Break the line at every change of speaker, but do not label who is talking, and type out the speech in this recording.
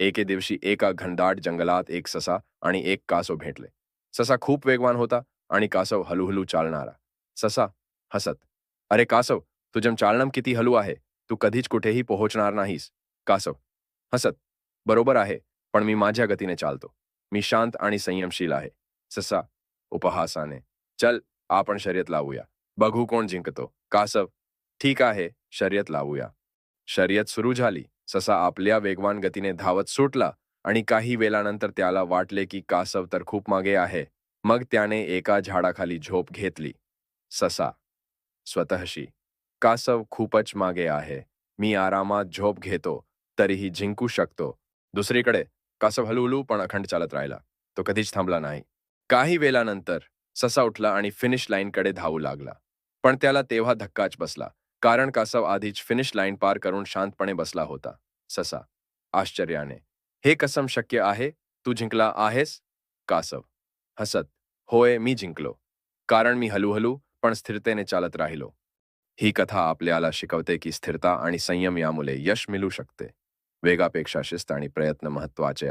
एके दिवशी एका घनदाट जंगलात एक ससा आणि एक कासव भेटले. ससा खूप वेगवान होता आणि कासव हलूहलू चालणारा. ससा, हसत, अरे कासव, तुझं चालणं किती हलू आहे? तू कधीच कुठेही पोहोचणार नाहीस. कासव, हसत, बरोबर आहे, पण मी माझ्या गतीने चालतो. मी शांत आणि संयमशील आहे. ससा, उपहासाने, चल, आपण शर्यत लावूया. बघू कोण जिंकतो. कासव, ठीक आहे, शर्यत लावूया. शर्यत सुरू झाली. ससा आपल्या वेगवान गतीने धावत सुटला आणि काही वेळानंतर त्याला वाटले की कासव तर खूप मागे आहे. मग त्याने एका झाडाखाली झोप घेतली. ससा स्वतःशी कासव खूपच मागे आहे. मी आरामात झोप घेतो तरीही जिंकू शकतो. दुसरीकडे कासव हलूहलू पण अखंड चालत राहिला. तो कधीच थांबला नाही. काही वेळानंतर ससा उठला आणि फिनिश लाईनकडे धावू लागला. पण त्याला तेव्हा धक्काच बसला. कारण कासव आधीच फिनिश लाईन पार करून शांतपणे बसला होता. ससा, आश्चर्याने, हे कसम शक्य आहे? तू जिंकला आहेस? कासव, हसत, होय, मी जिंकलो. कारण मी हलूहलू पण स्थिरतेने चालत राहिलो. ही कथा आपल्याला शिकवते की स्थिरता आणि संयम यामुळे यश मिळू शकते. वेगापेक्षा शिस्त आणि प्रयत्न महत्वाचे